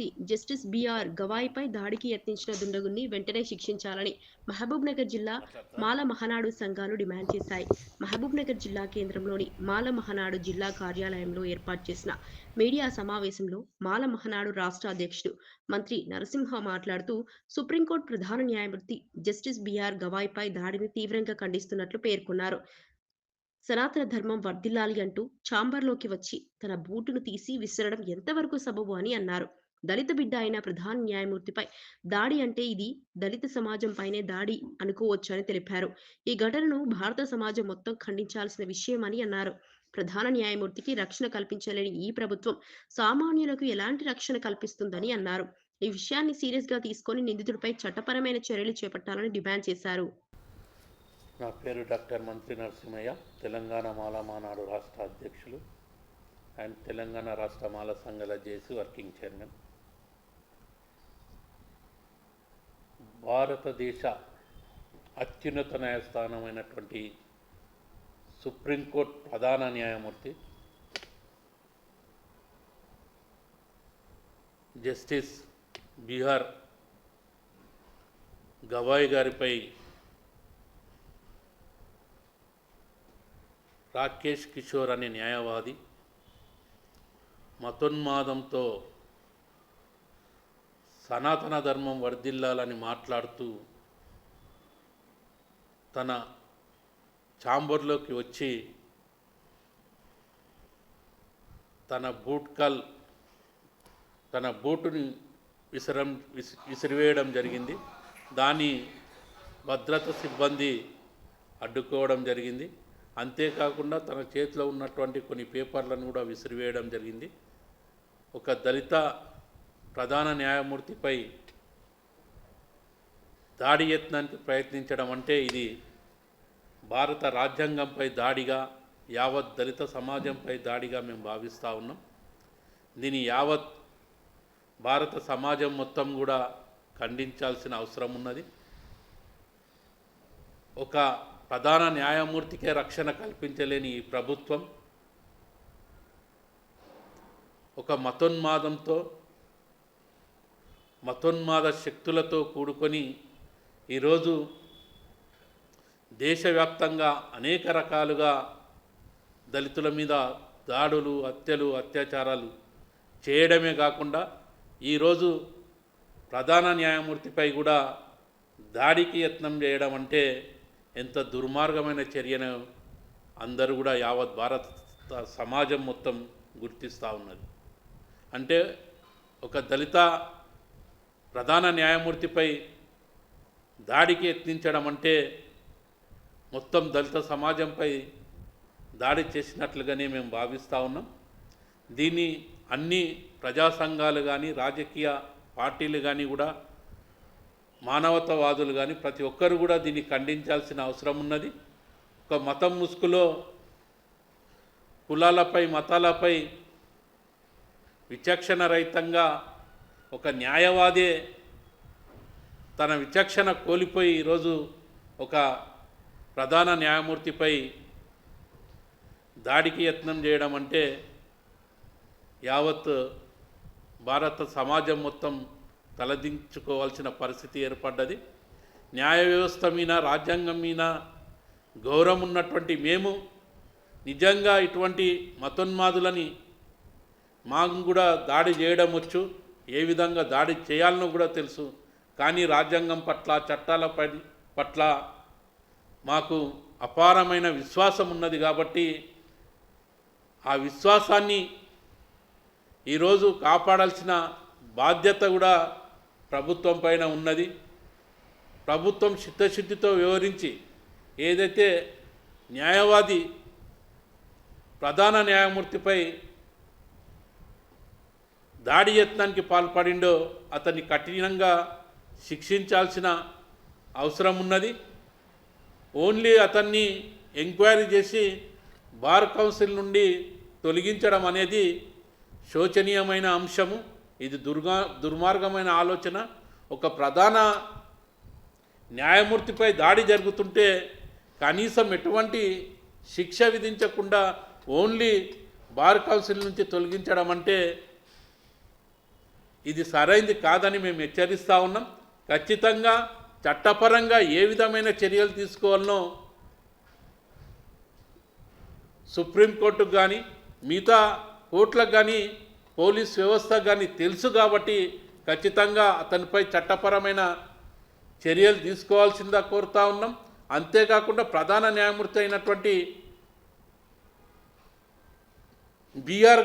న్యాయమూర్తి justice BR గవాయిపై దాడికి యత్నించిన దుండగుని వెంటనే శిక్షించాలని మహబూబ్ నగర్ జిల్లా మాల మహనాడు సంఘాలు డిమాండ్ చేశాయి. మహబూబ్ నగర్ జిల్లా కేంద్రంలోని మాల మహనాడు జిల్లా కార్యాలయంలో ఏర్పాటు చేసిన మీడియా సమావేశంలో మాల మహనాడు రాష్ట్ర అధ్యక్షుడు మంత్రి నరసింహ మాట్లాడుతూ సుప్రీంకోర్టు ప్రధాన న్యాయమూర్తి జస్టిస్ బిఆర్ గవాయిపై దాడిని తీవ్రంగా ఖండిస్తున్నట్లు పేర్కొన్నారు. సనాతన ధర్మం వర్ధిల్లాలి అంటూ చాంబర్లోకి వచ్చి తన బూటును తీసి విసరడం ఎంతవరకు సబబు అని అన్నారు. దళిత బిడ్డ అయిన ప్రధాన న్యాయమూర్తిపై దాడి అంటే ఇది దళిత సమాజం పైనే దాడి అనుకోవచ్చు అని తెలిపారు. ఈ ఘటనను భారత సమాజం మొత్తం ఖండించాల్సిన విషయం అని అన్నారు. ప్రధాన న్యాయమూర్తికి రక్షణ కల్పించలేని ఈ ప్రభుత్వం సామాన్యులకు ఎలాంటి రక్షణ కల్పిస్తుందని అన్నారు. ఈ విషయాన్ని సీరియస్గా తీసుకొని నిందితుడిపై చట్టపరమైన చర్యలు చేపట్టాలని డిమాండ్ చేశారు. నా పేరు డాక్టర్ మంత్రి నరసింహయ్య. తెలంగాణ మాల మానాడు రాష్ట్ర అధ్యక్షులు. అండ్ తెలంగాణ రాష్ట్ర మాల సంఘాల జేసీ వర్కింగ్ చైర్మన్. భారతదేశ అత్యున్నత న్యాయస్థానమైనటువంటి సుప్రీంకోర్టు ప్రధాన న్యాయమూర్తి జస్టిస్ బీహార్ గవాయ్ గారిపై రాకేష్ కిషోర్ అనే న్యాయవాది మతోన్మాదంతో సనాతన ధర్మం వర్ధిల్లాలని మాట్లాడుతూ తన ఛాంబర్లోకి వచ్చి తన బూట్కల్ తన బూటుని విసరం విసిరివేయడం జరిగింది. దాని భద్రత సిబ్బంది అడ్డుకోవడం జరిగింది. అంతేకాకుండా తన చేతిలో ఉన్నటువంటి కొన్ని పేపర్లను కూడా విసిరివేయడం జరిగింది. ఒక దళిత ప్రధాన న్యాయమూర్తిపై దాడి యత్నానికి ప్రయత్నించడం అంటే ఇది భారత రాజ్యాంగంపై దాడిగా యావత్ దళిత సమాజంపై దాడిగా మేము భావిస్తూ ఉన్నాం. దీని యావత్ భారత సమాజం మొత్తం కూడా ఖండించాల్సిన అవసరం ఉన్నది. ఒక ప్రధాన న్యాయమూర్తికే రక్షణ కల్పించలేని ఈ ప్రభుత్వం ఒక మతోన్మాదంతో మతోన్మాద శక్తులతో కూడుకొని ఈరోజు దేశవ్యాప్తంగా అనేక రకాలుగా దళితుల మీద దాడులు హత్యలు అత్యాచారాలు చేయడమే కాకుండా ఈరోజు ప్రధాన న్యాయమూర్తిపై కూడా దాడికి యత్నం చేయడం అంటే ఎంత దుర్మార్గమైన చర్యను అందరూ కూడా యావత్ భారత సమాజం మొత్తం గుర్తిస్తూ ఉన్నది. అంటే ఒక దళిత ప్రధాన న్యాయమూర్తిపై దాడికి యత్నించడం అంటే మొత్తం దళిత సమాజంపై దాడి చేసినట్లుగానే మేము భావిస్తూ ఉన్నాం. దీన్ని అన్ని ప్రజా సంఘాలు కానీ రాజకీయ పార్టీలు కానీ కూడా మానవతావాదులు కానీ ప్రతి ఒక్కరు కూడా దీన్ని ఖండించాల్సిన అవసరం ఉన్నది. ఒక మతం ముసుగులో కులాలపై మతాలపై విచక్షణ రహితంగా ఒక న్యాయవాదే తన విచక్షణ కోల్పోయి ఈరోజు ఒక ప్రధాన న్యాయమూర్తిపై దాడికి యత్నం చేయడం అంటే యావత్ భారత సమాజం మొత్తం తలదించుకోవాల్సిన పరిస్థితి ఏర్పడ్డది. న్యాయ వ్యవస్థ మీద రాజ్యాంగం మీద గౌరవం ఉన్నటువంటి మేము నిజంగా ఇటువంటి మతోన్మాదులని మాకు కూడా దాడి చేయడం వచ్చు. ఏ విధంగా దాడి చేయాలనో కూడా తెలుసు. కానీ రాజ్యాంగం పట్ల చట్టాల పట్ల మాకు అపారమైన విశ్వాసం ఉన్నది కాబట్టి ఆ విశ్వాసాన్ని ఈరోజు కాపాడాల్సిన బాధ్యత కూడా ప్రభుత్వం పైన ఉన్నది. ప్రభుత్వం చిత్తశుద్ధితో వివరించి ఏదైతే న్యాయవాది ప్రధాన న్యాయమూర్తిపై దాడి యత్నానికి పాల్పడిండో అతన్ని కఠినంగా శిక్షించాల్సిన అవసరం ఉన్నది. ఓన్లీ అతన్ని ఎంక్వైరీ చేసి బార్ కౌన్సిల్ నుండి తొలగించడం అనేది శోచనీయమైన అంశము. ఇది దుర్గా దుర్మార్గమైన ఆలోచన. ఒక ప్రధాన న్యాయమూర్తిపై దాడి జరుగుతుంటే కనీసం ఎటువంటి శిక్ష విధించకుండా ఓన్లీ బార్ కౌన్సిల్ నుంచి తొలగించడం అంటే ఇది సరైంది కాదని మేము హెచ్చరిస్తూ ఉన్నాం. ఖచ్చితంగా చట్టపరంగా ఏ విధమైన చర్యలు తీసుకోవాలనో సుప్రీంకోర్టుకు కానీ మిగతా కోర్టులకు కానీ పోలీస్ వ్యవస్థ కానీ తెలుసు కాబట్టి ఖచ్చితంగా అతనిపై చట్టపరమైన చర్యలు తీసుకోవాల్సిందా కోరుతా ఉన్నాం. అంతేకాకుండా ప్రధాన న్యాయమూర్తి అయినటువంటి బిఆర్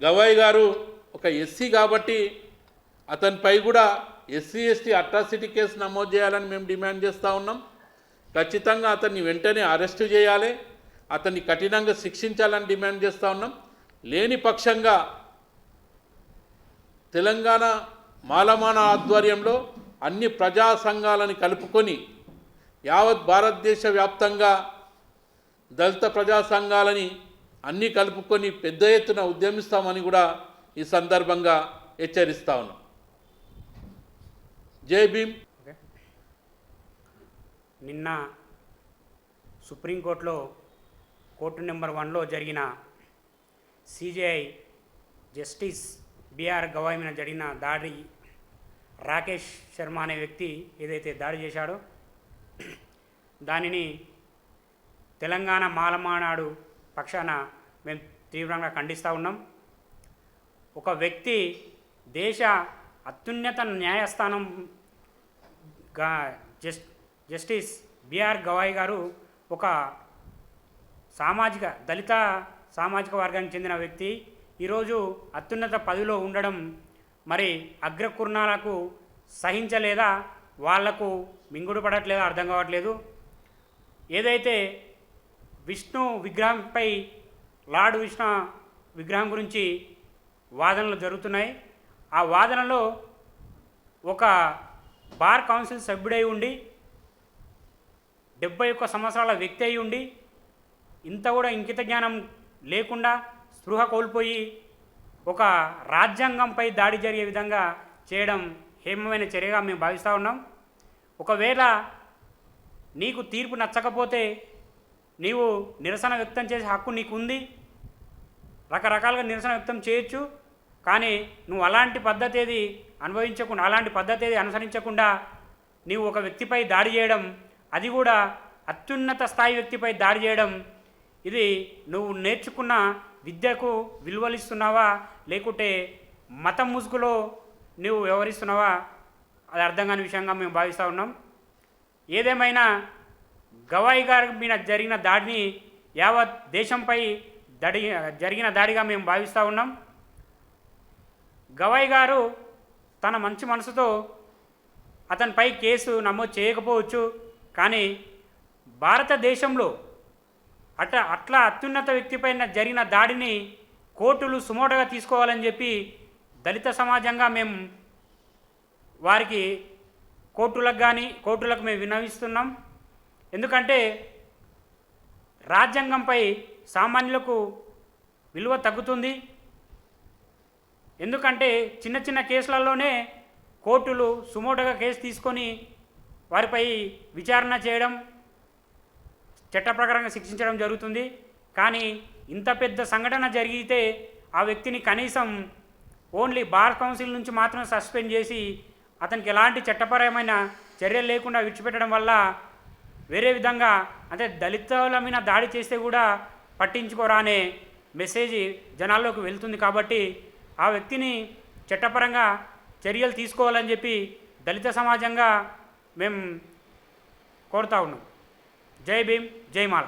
గవాయ్ గారు ఒక ఎస్సీ కాబట్టి అతనిపై కూడా ఎస్సీ ఎస్టీ అట్రాసిటీ కేసు నమోదు చేయాలని మేము డిమాండ్ చేస్తూ ఉన్నాం. ఖచ్చితంగా అతన్ని వెంటనే అరెస్టు చేయాలి. అతన్ని కఠినంగా శిక్షించాలని డిమాండ్ చేస్తూ ఉన్నాం. లేని పక్షంగా తెలంగాణ మాలమాన ఆధ్వర్యంలో అన్ని ప్రజా సంఘాలను కలుపుకొని యావత్ భారతదేశ వ్యాప్తంగా దళిత ప్రజా సంఘాలని అన్నీ కలుపుకొని పెద్ద ఎత్తున ఉద్యమిస్తామని కూడా ఈ సందర్భంగా హెచ్చరిస్తా ఉన్నాం. జై భీమ్. నిన్న సుప్రీంకోర్టులో కోర్టు నెంబర్ వన్లో జరిగిన సిజేఐ జస్టిస్ బిఆర్ గవాయి మీద జరిగిన దాడి రాకేష్ శర్మ అనే వ్యక్తి ఏదైతే దాడి చేశాడో దానిని తెలంగాణ మాలమానాడు పక్షాన మేము తీవ్రంగా ఖండిస్తూ ఉన్నాం. ఒక వ్యక్తి దేశ అత్యున్నత న్యాయస్థానం గా జస్ జస్టిస్ బిఆర్ గవాయ్ గారు ఒక సామాజిక దళిత సామాజిక వర్గానికి చెందిన వ్యక్తి. ఈరోజు అత్యున్నత పదవిలో ఉండడం మరి అగ్రకుర్ణాలకు సహించలేదా? వాళ్ళకు మింగుడు పడట్లేదా? అర్థం కావట్లేదు. ఏదైతే విష్ణు విగ్రహంపై లార్డ్ విష్ణు విగ్రహం గురించి వాదనలు జరుగుతున్నాయి. ఆ వాదనలో ఒక బార్ కౌన్సిల్ సభ్యుడై ఉండి డెబ్బై ఒక్క సంవత్సరాల వ్యక్తి అయి ఉండి ఇంత కూడా ఇంకిత జ్ఞానం లేకుండా స్పృహ కోల్పోయి ఒక రాజ్యాంగంపై దాడి జరిగే విధంగా చేయడం హేమమైన చర్యగా మేము భావిస్తూ ఉన్నాం. ఒకవేళ నీకు తీర్పు నచ్చకపోతే నీవు నిరసన వ్యక్తం చేసే హక్కు నీకు ఉంది రకరకాలుగా నిరసన వ్యక్తం చేయొచ్చు. కానీ నువ్వు అలాంటి పద్ధతి ఏది అనుభవించకుండా అలాంటి పద్ధతి అనుసరించకుండా నీవు ఒక వ్యక్తిపై దాడి చేయడం అది కూడా అత్యున్నత స్థాయి వ్యక్తిపై దాడి చేయడం ఇది నువ్వు నేర్చుకున్న విద్యకు విలువలిస్తున్నావా? లేకుంటే మతం ముసుగులో నువ్వు వ్యవహరిస్తున్నావా? అది అర్థం కాని విషయంగా మేము భావిస్తూ ఉన్నాం. ఏదేమైనా గవాయి గారి మీద జరిగిన దాడిని యావత్ దేశంపై దడి జరిగిన దాడిగా మేము భావిస్తూ ఉన్నాం. గవాయి గారు తన మంచి మనసుతో అతనిపై కేసు నమోదు చేయకపోవచ్చు. కానీ భారతదేశంలో అట అట్లా అత్యున్నత వ్యక్తిపైన జరిగిన దాడిని కోర్టులు సుమోటగా తీసుకోవాలని చెప్పి దళిత సమాజంగా మేము వారికి కోర్టులకు కానీ కోర్టులకు మేము విన్నవిస్తున్నాం. ఎందుకంటే రాజ్యాంగంపై సామాన్యులకు విలువ తగ్గుతుంది. ఎందుకంటే చిన్న చిన్న కేసులలోనే కోర్టులు సుమోటగా కేసు తీసుకొని వారిపై విచారణ చేయడం చట్ట ప్రకారంగా శిక్షించడం జరుగుతుంది. కానీ ఇంత పెద్ద సంఘటన జరిగితే ఆ వ్యక్తిని కనీసం ఓన్లీ బార్ కౌన్సిల్ నుంచి మాత్రం సస్పెండ్ చేసి అతనికి ఎలాంటి చట్టపరమైన చర్యలు లేకుండా విడిచిపెట్టడం వల్ల వేరే విధంగా అంటే దళితుల మీద దాడి చేస్తే కూడా పట్టించుకోరా అనే మెసేజ్ జనాల్లోకి వెళ్తుంది కాబట్టి ఆ వ్యక్తిని చట్టపరంగా చర్యలు తీసుకోవాలని చెప్పి దళిత సమాజంగా మేము కోరుతా ఉన్నాం. జై భీమ్ జై మాల.